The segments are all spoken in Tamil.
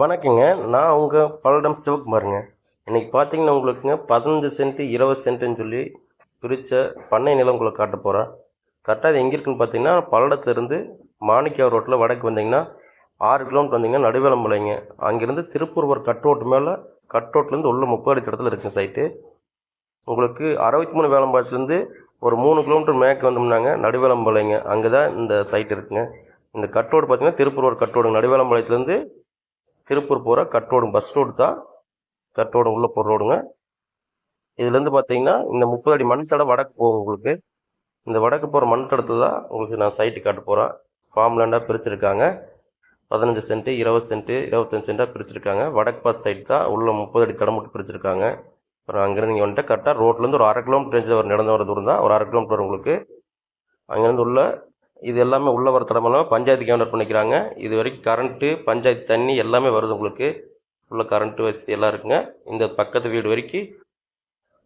வணக்கங்க. நான் உங்கள் பல்லடம் சிவகுமாருங்க. இன்றைக்கி பார்த்தீங்கன்னா உங்களுக்குங்க பதினஞ்சு சென்ட்டு இருபது சென்ட்டுன்னு சொல்லி பிரித்த பண்ணை நிலம் உங்களுக்கு காட்ட போகிறேன் கரெக்டாக அது எங்கே இருக்குன்னு பார்த்தீங்கன்னா பல்லடத்துலேருந்து மாணிக்கா ரோட்டில் வடக்கு வந்தீங்கன்னா ஆறு கிலோமீட்டர் வந்தீங்கன்னா நடுவேலம்பலைங்க அங்கேருந்து திருப்பூர் ஒரு கட்ரோட்டு மேலே கட்ரோட்லேருந்து உள்ள முப்பது அடி இடத்துல இருக்குங்க சைட்டு உங்களுக்கு அறுபத்தி மூணு வேலம்பாளையத்துலேருந்து ஒரு மூணு கிலோமீட்டர் மேற்கு வந்தோம்னாங்க நடுவேலம்பாளையங்க அங்கே தான் இந்த சைட் இருக்குங்க. இந்த கட்ரோடு பார்த்தீங்கன்னா திருப்பூர் ஒரு கட்ரோடு நடுவேலம்பாளையத்துலேருந்து திருப்பூர் போகிற கட் ரோடு பஸ் ரோடு தான் கட் ரோடு உள்ளே போகிற ரோடுங்க இதுலேருந்து பார்த்தீங்கன்னா இந்த முப்பது அடி மண் வடக்கு போகும் உங்களுக்கு. இந்த வடக்கு போகிற மண் தடத்தை தான் உங்களுக்கு நான் சைட்டு காட்ட போகிறேன் ஃபார்ம் லேண்டாக பிரிச்சிருக்காங்க. பதினஞ்சு சென்ட்டு இருபது சென்ட்டு இருபத்தஞ்சு சென்ட்டாக பிரிச்சிருக்காங்க. வடக்கு பார்த்து சைடு தான் உள்ளே முப்பது அடி தடம் மட்டும் பிரிச்சிருக்காங்க. அப்புறம் அங்கேருந்து இங்கே வந்துட்டு கரெக்டாக ரோட்லேருந்து ஒரு அரை கிலோமீட்டர் ரேஞ்சில் ஒரு நடந்து வர தூரம் தான். ஒரு அரை கிலோமீட்டர் உங்களுக்கு. அங்கேருந்து உள்ள இது எல்லாமே உள்ள வர தடமெல்லாம் பஞ்சாயத்து கவுண்டர் பண்ணிக்கிறாங்க. இது வரைக்கும் கரண்ட்டு பஞ்சாயத்து தண்ணி எல்லாமே வருது உங்களுக்கு. உள்ள கரண்ட்டு வசதி எல்லாம் இருக்குங்க. இந்த பக்கத்து வீடு வரைக்கும்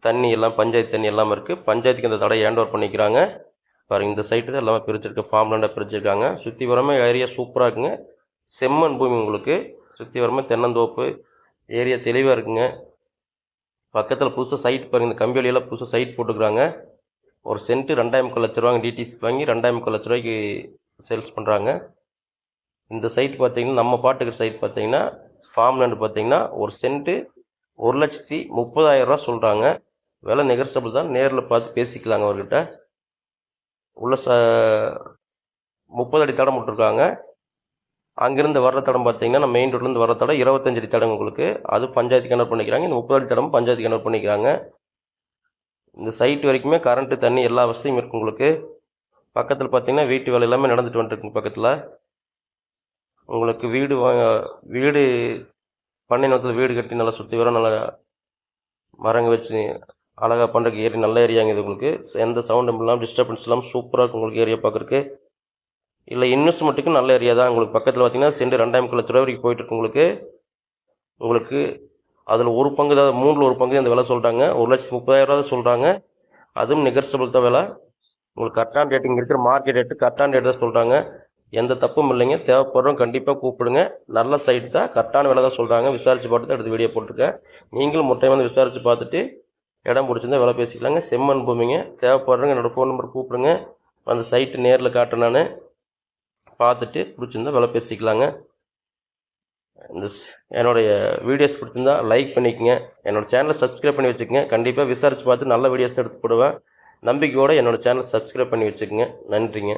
தண்ணி எல்லாம் பஞ்சாயத்து தண்ணி எல்லாமே இருக்குது பஞ்சாயத்துக்கு இந்த தடை ஹேண்ட் ஓவர் பண்ணிக்கிறாங்க. பாருங்கள் இந்த சைட்டு தான் எல்லாமே பிரிச்சிருக்கு. ஃபார்ம்லேண்டாக பிரிச்சிருக்காங்க. சுற்றி வரமே ஏரியா சூப்பராக இருக்குங்க. செம்மண் பூமி உங்களுக்கு. சுற்றி வரமே தென்னந்தோப்பு. ஏரியா தெளிவாக இருக்குங்க. பக்கத்தில் புதுசாக சைட் பாருங்க. இந்த கம்பி வழியெல்லாம் புதுசாக சைட் போட்டுக்கிறாங்க. ஒரு சென்ட்டு ரெண்டாயிரம் லட்ச ரூபாங்க டிடிசி வாங்கி ரெண்டாயிரம் லட்ச ரூபாய்க்கு சேல்ஸ் பண்ணுறாங்க இந்த சைட் பார்த்தீங்கன்னா நம்ம பாட்டுக்கிற சைட் பார்த்தீங்கன்னா ஃபார்ம் லேண்டு பார்த்தீங்கன்னா ஒரு சென்ட்டு ஒரு லட்சத்தி முப்பதாயிரம் ரூபா சொல்கிறாங்க விலை நெகர்சபிள் தான். நேரில் பார்த்து பேசிக்கலாங்க அவர்கிட்ட. உள்ள ச முப்பது அடி தடம் விட்ருக்காங்க அங்கேருந்து வர்ற தடம் பார்த்தீங்கன்னா நம்ம மெயின் ரோட்லேருந்து வர்ற தடம் இருபத்தஞ்சடி தடம் உங்களுக்கு. அது பஞ்சாயத்து கிணறு பண்ணிக்கிறாங்க. இந்த முப்பது அடி தடம் பஞ்சாயத்து கிணறு பண்ணிக்கிறாங்க. இந்த சைட் வரைக்குமே கரண்ட்டு தண்ணி எல்லா வசதியும் இருக்குது உங்களுக்கு. பக்கத்தில் பார்த்தீங்கன்னா வீட்டு வேலை எல்லாமே நடந்துட்டு வந்துட்டுருக்குங்க பக்கத்தில். உங்களுக்கு வீடு வாங்க வீடு பண்ணை நிலத்தில் வீடு கட்டி நல்லா சுற்றி வர நல்லா மரங்க வச்சு அழகாக பண்ணுறதுக்கு ஏரியா நல்ல ஏரியாங்க இது உங்களுக்கு. எந்த சவுண்டும் இல்லாமல் டிஸ்டர்பன்ஸ் இல்லாமல் சூப்பராக இருக்கும் உங்களுக்கு ஏரியா பார்க்குறக்கு இல்லை இன்வெஸ்ட்மெண்ட்டுக்கு நல்ல ஏரியா தான். உங்களுக்கு பக்கத்தில் பார்த்தீங்கன்னா சென்ட் ரெண்டாயிரம் லட்ச ரூபா வரைக்கும் போயிட்டு இருக்கு உங்களுக்கு. உங்களுக்கு அதில் ஒரு பங்கு தான் மூணில் ஒரு பங்கு அந்த விலை சொல்கிறாங்க ஒரு லட்சத்து முப்பதாயிரம் ரூபா தான் சொல்கிறாங்க அதுவும் நெகர்சபிள் தான் விலை. உங்களுக்கு கரெக்டான ரேட்டு இங்கே இருக்கிற மார்க்கெட் ரேட்டு கரெக்டான ரேட் தான் சொல்கிறாங்க எந்த தப்பும் இல்லைங்க. தேவைப்படுறோம் கண்டிப்பாக கூப்பிடுங்க. நல்ல சைட் தான் கரெக்டான விலை தான் சொல்கிறாங்க விசாரித்து பார்த்து தான் எடுத்து வீடியோ போட்டிருக்கேன். நீங்களும் முட்டை வந்து விசாரித்து பார்த்துட்டு இடம் பிடிச்சிருந்தா விலை பேசிக்கலாங்க. செம்மண் பூமிங்க. தேவைப்படுறவங்க என்னோடய ஃபோன் நம்பர் கூப்பிடுங்க. அந்த சைட்டு நேரில் காட்டுறேன் நான். பார்த்துட்டு பிடிச்சிருந்தா விலை பேசிக்கலாங்க. இந்த என்னுடைய வீடியோஸ் பிடிச்சிருந்தா லைக் பண்ணிக்கங்க. என்னோடய சேனலை சப்ஸ்கிரைப் பண்ணி வச்சுக்கோங்க. கண்டிப்பாக விசாரித்து பார்த்து நல்ல வீடியோஸ் எடுத்து போடுவேன். நம்பிக்கையோடு என்னோடய சேனலை சப்ஸ்கிரைப் பண்ணி வச்சுக்கோங்க. நன்றிங்க.